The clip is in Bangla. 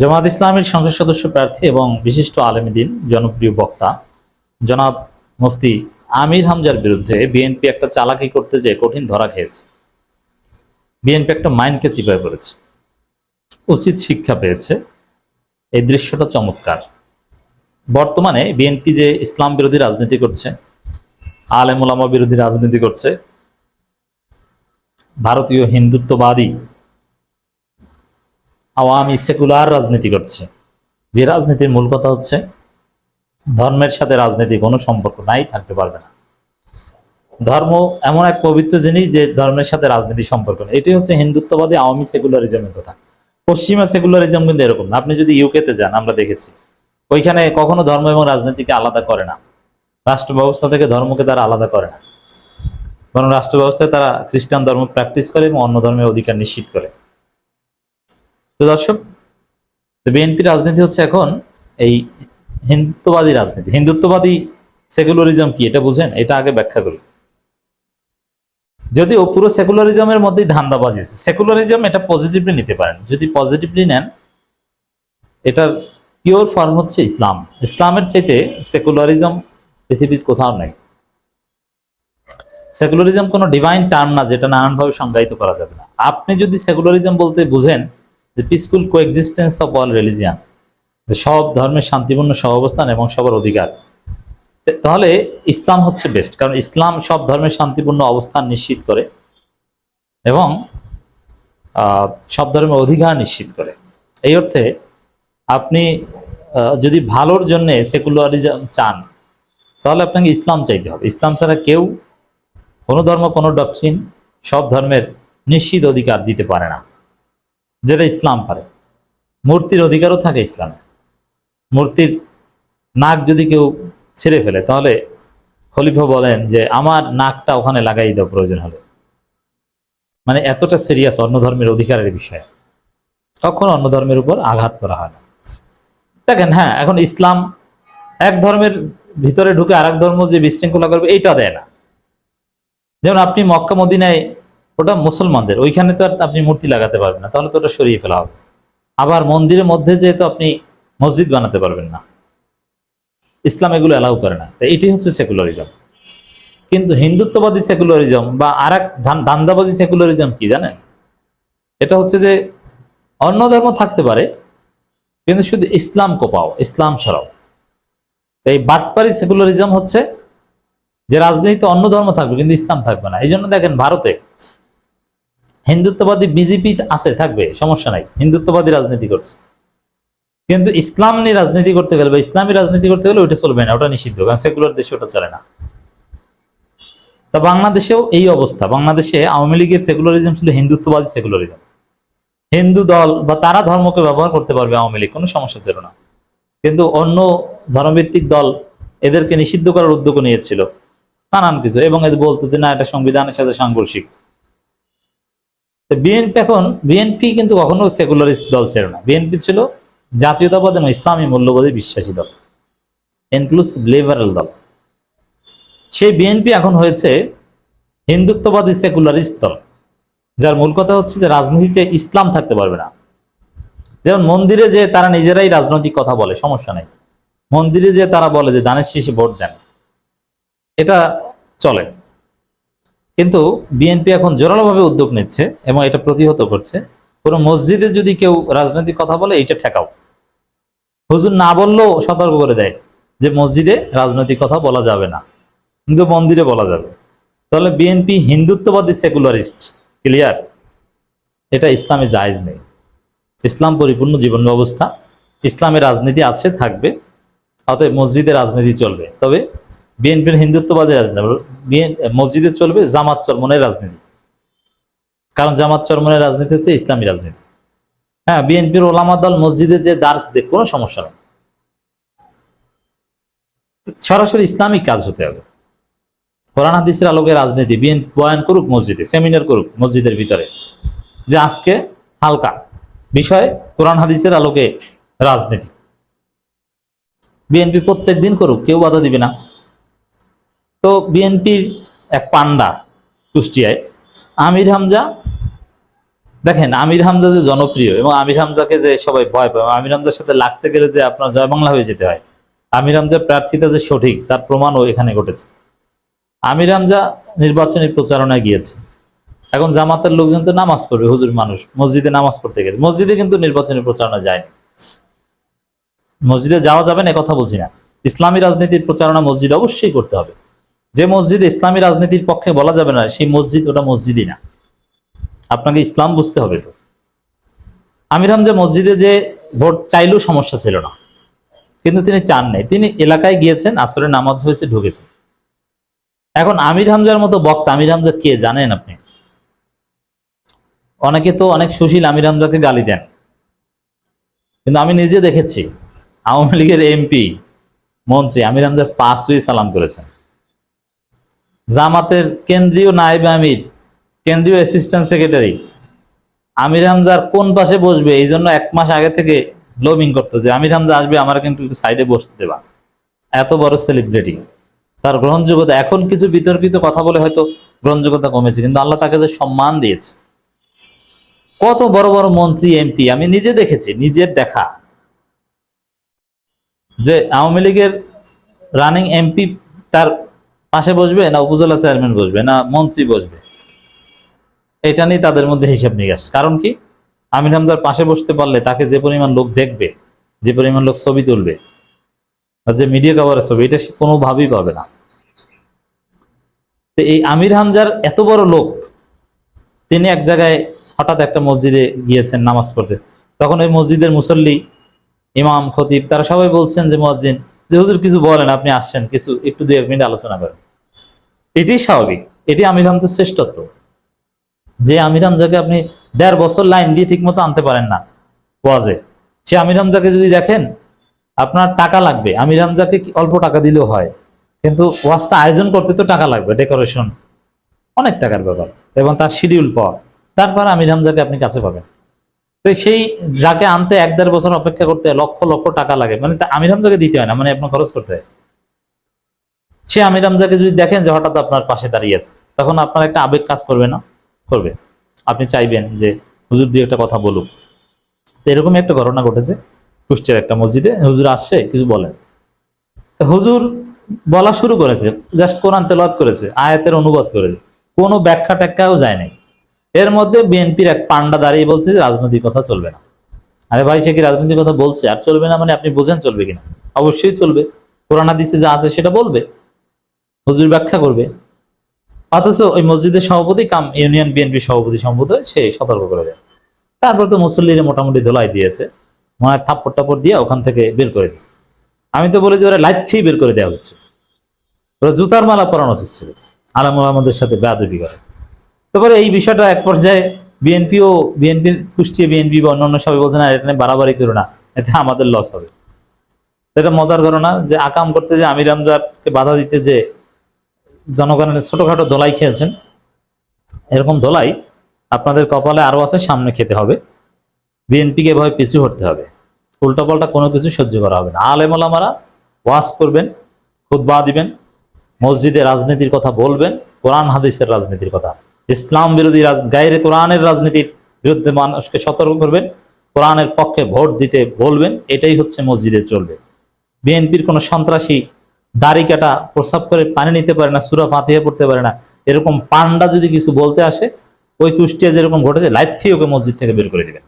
জামাত ইসলামের সংসদ সদস্য প্রার্থী এবং বিশিষ্ট আলেমদিন জনপ্রিয় বক্তা। জনাব মুফতি আমির হামজার বিরুদ্ধে বিএনপি একটা চালাকি করতে যেয়ে কঠিন ধরা খেয়েছে। বিএনপি একটা মাইন্ডকে চিপায় পড়েছে। উচিত শিক্ষা পেয়েছে। এই দৃশ্যটা চমৎকার। বর্তমানে বিএনপি যে ইসলাম বিরোধী রাজনীতি করছে, আলেম ওলামা বিরোধী রাজনীতি করছে, ভারতীয় হিন্দুত্ববাদী আওয়ামী সেকুলার রাজনীতি করছে। যে রাজনীতির মূল কথা হচ্ছে, ধর্মের সাথে রাজনীতি কোনো সম্পর্ক নাই, থাকতে পারবে না। ধর্ম এমন এক পবিত্র জিনিস যে ধর্মের সাথে রাজনীতি সম্পর্ক নেই। এটি হচ্ছে হিন্দুত্ববাদী আওয়ামী সেকুলারিজমের কথা। পশ্চিমা সেকুলারিজম কিন্তু এরকম আপনি যদি ইউকেতে যান, আমরা দেখেছি, ওইখানে কখনো ধর্ম এবং রাজনীতিকে আলাদা করে না। রাষ্ট্র ব্যবস্থা থেকে ধর্মকে তারা আলাদা করে না। বরং রাষ্ট্র ব্যবস্থায় তারা খ্রিস্টান ধর্ম প্র্যাকটিস করে এবং অন্য ধর্মের অধিকার নিশ্চিত করে। তো দর্শক বিএনপি রাজনীতি হচ্ছে এখন এই হিন্দুত্ববাদী রাজনীতি। হিন্দুত্ববাদী সেকুলারিজম কি এটা বুঝেন? এটা আগে ব্যাখ্যা করি। যদিও পুরো সেকুলারিজমের মধ্যে ধান্দাবাজি আছে। সেকুলারিজম এটা পজিটিভলি নিতে পারেন। যদি পজিটিভলি নেন, এটার পিওর ফর্ম হচ্ছে ইসলাম। ইসলামের চাইতে সেকুলারিজম পৃথিবীর কোথাও নেই। সেকুলারিজম কোনো ডিভাইন টার্ম না যেটা নানানভাবে সংজ্ঞায়িত করা যাবে না। আপনি যদি সেকুলারিজম বলতে বুঝেন যে peaceful coexistence of all religion সব ধর্মের শান্তিপূর্ণ সহাবস্থান এবং সবার অধিকার। তাহলে ইসলাম হচ্ছে বেস্ট কারণ ইসলাম সব ধর্মের শান্তিপূর্ণ অবস্থান নিশ্চিত করে এবং সব ধর্মের অধিকার নিশ্চিত করে। এই অর্থে আপনি যদি ভালোর জন্য সেকুলারিজম চান, তাহলে আপনাকে ইসলাম চাইতে হবে। ইসলাম ছাড়া কেউ কোনো ধর্ম, কোনো ডকট্রিন সব ধর্মের নিশ্চিত অধিকার দিতে পারে না। যেটা ইসলাম পারে। মূর্তির অধিকারও থাকে ইসলামে। মূর্তির নাক যদি কেউ ছেড়ে ফেলে, তাহলে খলিফা বলেন যে, আমার নাকটা ওখানে লাগাই দাও, প্রয়োজন হলে। মানে এতটা সিরিয়াস অন্য ধর্মের অধিকারের বিষয়ে। কখনো অন্য ধর্মের উপর আঘাত করা হয় না। দেখেন হ্যাঁ এখন ইসলাম এক ধর্মের ভিতরে ঢুকে আর ধর্ম যে বিশৃঙ্খলা করবে, এইটা দেয় না। যেমন আপনি মক্কা, মদিনায় ওটা মুসলমানদের, ওইখানে তো আর আপনি মূর্তি লাগাতে পারবেন না, তাহলে তো ওটা সরিয়ে ফেলা হবে। আবার মন্দিরের মধ্যে যেহেতু আপনি মসজিদ বানাতে পারবেন না, ইসলাম এগুলো অ্যালাউ করে না, তাই এটি হচ্ছে সেকুলারিজম। কিন্তু হিন্দুত্ববাদী সেকুলারিজম বা আর এক ধান্দাবাদী সেকুলারিজম কি জানেন? এটা হচ্ছে যে অন্য ধর্ম থাকতে পারে, কিন্তু শুধু ইসলাম কোপাও, ইসলাম সরাও। তো এই বাটপারি সেকুলারিজম হচ্ছে যে রাজনীতিতে অন্য ধর্ম থাকবে, কিন্তু ইসলাম থাকবে না। এই জন্য দেখেন ভারতে হিন্দুত্ববাদী বিজেপি আছে, থাকবে, সমস্যা নাই। হিন্দুত্ববাদী রাজনীতি করছে। কিন্তু ইসলাম নিয়ে রাজনীতি করতে গেলে বা ইসলামী রাজনীতি করতে গেলে ওইটা চলবে না, ওটা নিষিদ্ধ, কারণ সেকুলার দেশে ওটা চলে না। তা বাংলাদেশেও এই অবস্থা। বাংলাদেশে আওয়ামী লীগের সেকুলারিজম ছিল হিন্দুত্ববাদী সেকুলারিজম। হিন্দু দল বা তারা ধর্মকে ব্যবহার করতে পারবে আওয়ামী লীগ, কোনো সমস্যা ছিল না। কিন্তু অন্য ধর্মভিত্তিক দল এদেরকে নিষিদ্ধ করার উদ্যোগ নিয়েছিল। নানান কিছু, এবং এদের বলতো যে, না, এটা সংবিধানের সাথে সাংঘর্ষিক। বিএনপি এখন বিএনপি কিন্তু কখনো সেকুলারিস্ট দল ছিল না। বিএনপি ছিল জাতীয়তাবাদ এবং ইসলামী মূল্যবোধে বিশ্বাসী দল ইনক্লুসিভ লিবারেল দল। সেই বিএনপি এখন হয়েছে হিন্দুত্ববাদী সেকুলারিস্ট দল, যার মূল কথা হচ্ছে যে রাজনীতিতে ইসলাম থাকতে পারবে না। যেমন মন্দিরে যে তারা নিজেরাই রাজনৈতিক কথা বলে, সমস্যা নেই। মন্দিরে যে তারা বলে যে দানের শেষে ভোট দেন, এটা চলে। কিন্তু বিএনপি এখন জোরালোভাবে উদ্যোগ নিচ্ছে এবং এটা প্রতিহত করছে। কোনো মসজিদে যদি কেউ রাজনৈতিক কথা বলে এটা ঠেকাও। হুজুর না বললেও সতর্ক করে দেয় যে মসজিদে রাজনৈতিক কথা বলা যাবে না, কিন্তু মন্দিরে বলা যাবে। তাহলে বিএনপি হিন্দুত্ববাদী সেকুলারিস্ট, ক্লিয়ার? এটা ইসলামে জায়েজ নেই। ইসলাম পরিপূর্ণ জীবন ব্যবস্থা ইসলামের রাজনীতি আছে, থাকবে, অতএব মসজিদে রাজনীতি চলবে। তবে বিএনপির হিন্দুত্ববাদী রাজনীতি মসজিদে চলবে জামাত চরমনের রাজনীতি। কারণ জামাত চরমনের রাজনীতি হচ্ছে ইসলামী রাজনীতি। হ্যাঁ বিএনপির ওলামা দল মসজিদে যে দার্স দেখ, কোনো সমস্যা নেই। সরাসরি ইসলামিক কাজ হতে হবে। কোরআন, হাদিসের আলোকে রাজনীতি, বিএন বয়ান করুক মসজিদে, সেমিনার করুক মসজিদের ভিতরে। যে আজকে হালকা বিষয়, কোরআন, হাদিসের আলোকে রাজনীতি। বিএনপি প্রত্যেক দিন করুক, কেউ বাধা দিবে না। তো বিএনপির এক পান্ডা কুষ্টিয়ায়, আমির হামজা। দেখেন, আমির হামজা যে জনপ্রিয় এবং আমির হামজাকে যে সবাই ভয় পায়, আমির হামজার সাথে লাগতে গেলে যে আপনার জয় বাংলা হয়ে যেতে হয়। আমির হামজা প্রার্থীতা যে সঠিক, তার প্রমাণও এখানে ঘটেছে। আমির হামজা নির্বাচনী প্রচারণায় গিয়েছে। এখন জামাতের লোকজন তো নামাজ পড়বে, হুজুর মানুষ। মসজিদে নামাজ পড়তে গেছে। মসজিদে কিন্তু নির্বাচনী প্রচারণা যায়নি। মসজিদে যাওয়া যাবে না কথা বলছি না। ইসলামী রাজনীতির প্রচারণা মসজিদ অবশ্যই করতে হবে। যে মসজিদ ইসলামী রাজনীতির পক্ষে বলা যাবে না, সেই মসজিদ ওটা মসজিদই না। আপনাকে ইসলাম বুঝতে হবে তো। আমির হামজা মসজিদে যে ভোট চাইলেও সমস্যা ছিল না। কিন্তু তিনি চান নাই। তিনি এলাকায় গিয়েছেন আসরে নামাজ হয়েছে, ঢুকেছেন। এখন আমির হামজার মতো বক্তা, আমির হামজা কে জানেন আপনি? অনেকে তো অনেক সুশীল আমির হামজাকে গালি দেন। কিন্তু আমি নিজে দেখেছি, আওয়ামী লীগের এমপি, মন্ত্রী আমির হামজার পাঁচ সালাম করেছেন। জামাতের কেন্দ্রীয় নায়েব আমির, কেন্দ্রীয় অ্যাসিস্ট্যান্ট সেক্রেটারি আমির হামজার কোন পাশে বসবে? এই জন্য এক মাস আগে থেকে লবিং করতো যে আমির হামজা আসবে, আমার কিন্তু একটু সাইডে বসতে দেবা। এত বড় সেলিব্রিটি তার গ্রহণযোগ্যতা, এখন কিছু বিতর্কিত কথা বলে হয়তো গ্রহণযোগ্যতা কমেছে, কিন্তু আল্লাহ তাকে যে সম্মান দিয়েছে। কত বড় বড় মন্ত্রী এমপি আমি নিজে দেখেছি, নিজের দেখা। যে আওয়ামী লীগের রানিং এমপি তার পাশে বসবে না উপজেলা চেয়ারম্যান বসবে, না মন্ত্রী বসবে? এটা নিয়ে তাদের মধ্যে হিসাব নিকাশ। কারণ কি? আমির হামজার পাশে বসতে পারলে তাকে যে পরিমাণ লোক দেখবে, যে পরিমাণ লোক ছবি তুলবে, আর যে মিডিয়া কভারের ছবি এটা সে কোনোভাবেই পাবে না। তো এই আমির হামজার এত বড় লোক, তিনি এক জায়গায় হঠাৎ একটা মসজিদে গিয়েছেন নামাজ পড়তে। তখন ওই মসজিদের মুসল্লি, ইমাম, খতিব, তারা সবাই বলছেন যে মসজিদ যে হুজুর কিছু বলেন, আপনি আসছেন, কিছু একটু দু এক মিনিট আলোচনা করেন। এটি স্বাভাবিক এটি আমির হামজার শ্রেষ্ঠত্ব। যে আমির হামজাকে আপনি দেড় বছর লাইন দিয়ে ঠিক মতো আনতে পারেন না, ওয়াজে। সে আমির হামজাকে যদি দেখেন, আপনার টাকা লাগবে আমির হামজাকে অল্প টাকা দিলেও হয়, কিন্তু ওয়াজটা আয়োজন করতে তো টাকা লাগবে, ডেকোরেশন অনেক টাকার ব্যাপার, এবং তার শিডিউল পাওয়া, তারপর আমির হামজাকে আপনি কাছে পাবেন। তো সেই যাকে আনতে এক দেড় বছর অপেক্ষা করতে লক্ষ লক্ষ টাকা লাগে। মানে আমির হামজাকে দিতে হয় না মানে আপনার খরচ করতে হয়। সে আমির হামজাকে যদি দেখেন যে হঠাৎ আপনার পাশে দাঁড়িয়ে আছে, তখন আপনার একটা আবেগ কাজ করবে না? করবে। আপনি চাইবেন যে হুজুর দিয়ে একটা কথা বলুক। তো এরকমই একটা ঘটনা ঘটেছে কুষ্টিয়ার একটা মসজিদে। হুজুর আসছে, কিছু বলেন। হুজুর বলা শুরু করেছে, জাস্ট কোরআন তেলাওয়াত করেছে, আয়াতের অনুবাদ করেছে। কোনো ব্যাখ্যা ট্যাখ্যাও যায় নাই। এর মধ্যে বিএনপির এক পান্ডা দাঁড়িয়ে বলছে যে রাজনৈতিক কথা চলবে না। আরে ভাই, সে কি রাজনৈতিক কথা বলছে? আর চলবে না মানে আপনি বোঝেন চলবে কিনা? অবশ্যই চলবে। কোরআন, হাদিসে যা আছে সেটা বলবে। হুজুর ব্যাখ্যা করবে। অথচ ওই মসজিদের সভাপতি কাম ইউনিয়ন বিএনপি সভাপতি সম্ভবত, সে সতর্ক করে দেয়। তারপর তো মুসল্লিরা মোটামুটি ধোলাই দিয়েছে। মনে থাপ্পড় টাপ্পড় দিয়ে ওখান থেকে বের করে দিচ্ছে আমি তো বলেছি ওরা লাইট ফি বের করে দেওয়া হচ্ছে। ওরা জুতার মালা পরানো উচিত ছিল আলাম আমাদের সাথে বেয়াদবি করে। তারপরে এই বিষয়টা এক পর্যায়ে বিএনপিও বিএনপির কুষ্টিয়া বিএনপি বা অন্যান্য সবাই বলছে, না, এটা বাড়াবাড়ি করো না এতে আমাদের লস হবে। এটা মজার ঘটনা যে আকাম করতে যে আমির আমজাদকে বাধা দিতে যে জনগণের ছোটখাটো দোলাই খেয়েছেন, এরকম দোলাই আপনাদের কপালে আরও আছে, সামনে খেতে হবে। বিএনপিকে এভাবে পিছু হটতে হবে। উল্টাপাল্টা কোনো কিছু সহ্য করা হবে না। আলেমারা ওয়াজ করবেন, খুতবা দিবেন, মসজিদে রাজনীতির কথা বলবেন, কোরআন, হাদিসের রাজনীতির কথা। ইসলাম বিরোধী গায়ের কোরআনের রাজনীতির বিরুদ্ধে মানুষকে সতর্ক করবেন, কোরআনের পক্ষে ভোট দিতে বলবেন, এটাই হচ্ছে মসজিদে চলবে। বিএনপির কোনো সন্ত্রাসী দাড়ি কাটা প্রস্রাব করে পানি নিতে পারে না, সুরা ফাঁতিয়ে পড়তে পারে না, এরকম পান্ডা যদি কিছু বলতে আসে, ওই কুষ্টিয়া যেরকম ঘটেছে লাইফ ওকে মসজিদ থেকে বের করে দিবেন।